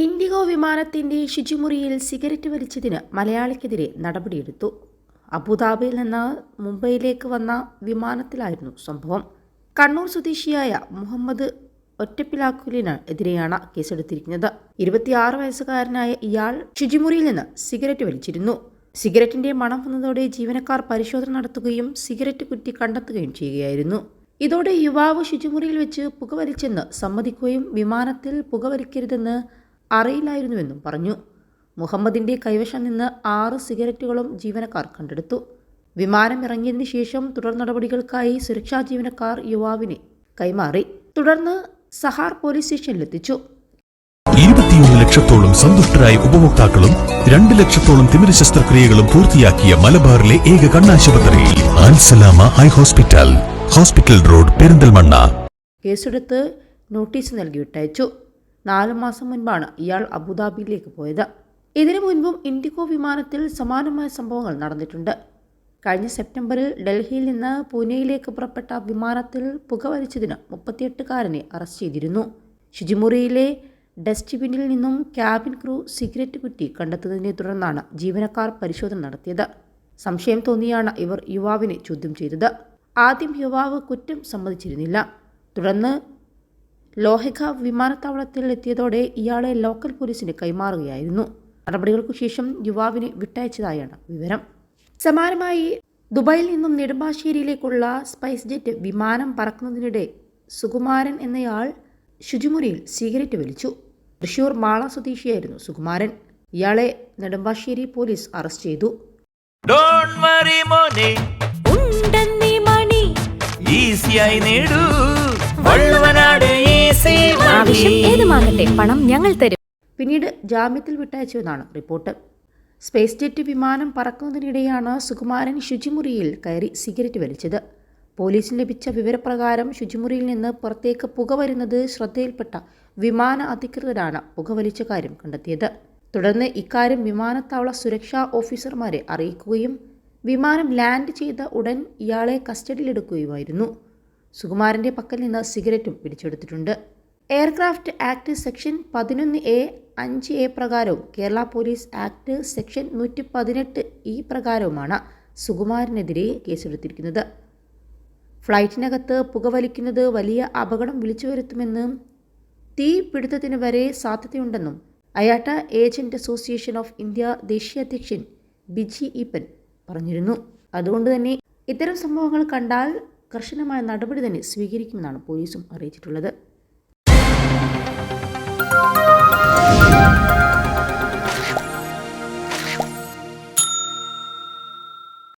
IndiGo വിമാനത്തിന്റെ ശുചിമുറിയിൽ cigarette വലിച്ചതിന് മലയാളിക്കെതിരെ നടപടിയെടുത്തു. അബുദാബിയിൽ നിന്ന് മുംബൈയിലേക്ക് വന്ന വിമാനത്തിലായിരുന്നു സംഭവം. കണ്ണൂർ സ്വദേശിയായ മുഹമ്മദ് ഒറ്റപ്പിലാക്കുലിന് എതിരെയാണ് കേസെടുത്തിരിക്കുന്നത്. ഇരുപത്തിയാറ് വയസ്സുകാരനായ ഇയാൾ ശുചിമുറിയിൽ നിന്ന് സിഗരറ്റ് വലിച്ചിരുന്നു. സിഗരറ്റിന്റെ മണം വന്നതോടെ ജീവനക്കാർ പരിശോധന നടത്തുകയും സിഗരറ്റ് കുറ്റി കണ്ടെത്തുകയും ചെയ്യുകയായിരുന്നു. ഇതോടെ യുവാവ് ശുചിമുറിയിൽ വെച്ച് പുകവലിച്ചെന്ന് സമ്മതിക്കുകയും വിമാനത്തിൽ പുകവലിക്കരുതെന്ന് അറിയില്ലായിരുന്നുവെന്നും പറഞ്ഞു. മുഹമ്മദിന്റെ കൈവശം നിന്ന് ആറ് സിഗരറ്റുകളും ജീവനക്കാർ കണ്ടെടുത്തു. വിമാനം ഇറങ്ങിയതിന് ശേഷം തുടർ നടപടികൾക്കായി സുരക്ഷാ ജീവനക്കാർ യുവാവിനെ കൈമാറി. തുടർന്ന് സഹാർ പോലീസ് സ്റ്റേഷനിലെത്തിച്ചു. ഇരുപത്തിയൊന്ന് ലക്ഷത്തോളം സന്തുഷ്ടരായ ഉപഭോക്താക്കളും രണ്ട് ലക്ഷത്തോളം തിമിര ശസ്ത്രക്രിയകളും പൂർത്തിയാക്കിയ മലബാറിലെ ഏക കണ്ണാശുപത്രി Alsalama eye hospital hospital road Perinthalmanna. കേസെടുത്ത് നോട്ടീസ് നൽകി വിട്ടയച്ചു നാല് മാസം മുൻപാണ് ഇയാൾ അബുദാബിയിലേക്ക് പോയത്. ഇതിനു മുൻപും ഇൻഡിഗോ വിമാനത്തിൽ സമാനമായ സംഭവങ്ങൾ നടന്നിട്ടുണ്ട്. കഴിഞ്ഞ സെപ്റ്റംബറിൽ ഡൽഹിയിൽ നിന്ന് പൂനെയിലേക്ക് പുറപ്പെട്ട വിമാനത്തിൽ പുകവലിച്ചതിന് മുപ്പത്തിയെട്ടുകാരനെ അറസ്റ്റ് ചെയ്തിരുന്നു. ശുചിമുറിയിലെ ഡസ്റ്റ്ബിന്നിൽ നിന്നും ക്യാബിൻ ക്രൂ സിഗരറ്റ് കുറ്റി കണ്ടെത്തുന്നതിനെ തുടർന്നാണ് ജീവനക്കാർ പരിശോധന നടത്തിയത്. സംശയം തോന്നിയാണ് ഇവർ യുവാവിനെ ചോദ്യം ചെയ്തത്. ആദ്യം യുവാവ് കുറ്റം സമ്മതിച്ചിരുന്നില്ല. തുടർന്ന് ലോഹിക വിമാനത്താവളത്തിൽ എത്തിയതോടെ ഇയാളെ ലോക്കൽ പോലീസിന് കൈമാറുകയായിരുന്നു. നടപടികൾക്കു ശേഷം യുവാവിനെ വിട്ടയച്ചതായാണ് വിവരം. സമാനമായി ദുബായിൽ നിന്നും നെടുമ്പാശ്ശേരിയിലേക്കുള്ള സ്പൈസ് ജെറ്റ് വിമാനം പറക്കുന്നതിനിടെ സുകുമാരൻ എന്നയാൾ ശുചിമുറിയിൽ സിഗരറ്റ് വലിച്ചു. തൃശൂർ മാള സ്വദേശിയായിരുന്നു സുകുമാരൻ. ഇയാളെ നെടുമ്പാശ്ശേരി പോലീസ് അറസ്റ്റ് ചെയ്തു. ഉണ്ടെന്നീ മണി. ഈസിയായി നേടൂ. ആവശ്യം ഏതുമാകട്ടെ പണം ഞങ്ങൾ തരും. പിന്നീട് ജാമ്യത്തിൽ വിട്ടയച്ചുവെന്നാണ് റിപ്പോർട്ട്. സ്പേസ് ജെറ്റ് വിമാനം പറക്കുന്നതിനിടെയാണ് സുകുമാരൻ ശുചിമുറിയിൽ കയറി സിഗരറ്റ് വലിച്ചത്. പോലീസിന് ലഭിച്ച വിവരപ്രകാരം ശുചിമുറിയിൽ നിന്ന് പുറത്തേക്ക് പുക വരുന്നത് ശ്രദ്ധയിൽപ്പെട്ട വിമാന അധികൃതരാണ് പുക വലിച്ച കാര്യം കണ്ടെത്തിയത്. തുടർന്ന് ഇക്കാര്യം വിമാനത്താവള സുരക്ഷാ ഓഫീസർമാരെ അറിയിക്കുകയും വിമാനം ലാൻഡ് ചെയ്ത ഉടൻ ഇയാളെ കസ്റ്റഡിയിലെടുക്കുകയുമായിരുന്നു. സുകുമാരന്റെ പക്കൽ നിന്ന് സിഗരറ്റും പിടിച്ചെടുത്തിട്ടുണ്ട്. എയർക്രാഫ്റ്റ് ആക്ട് സെക്ഷൻ പതിനൊന്ന് എ അഞ്ച് എ പ്രകാരവും കേരള പോലീസ് ആക്ട് സെക്ഷൻ നൂറ്റി പതിനെട്ട് ഇ പ്രകാരവുമാണ് സുകുമാരനെതിരെ കേസെടുത്തിരിക്കുന്നത്. ഫ്ലൈറ്റിനകത്ത് പുകവലിക്കുന്നത് വലിയ അപകടം വിളിച്ചു വരുത്തുമെന്നും തീ പിടുത്തത്തിന് വരെ സാധ്യതയുണ്ടെന്നും IATA agent association of India ദേശീയ അധ്യക്ഷൻ ബിജി ഈപ്പൻ പറഞ്ഞിരുന്നു. അതുകൊണ്ട് തന്നെ ഇത്തരം സംഭവങ്ങൾ കണ്ടാൽ കർശനമായ നടപടി തന്നെ സ്വീകരിക്കുമെന്നാണ് പോലീസും അറിയിച്ചിട്ടുള്ളത്.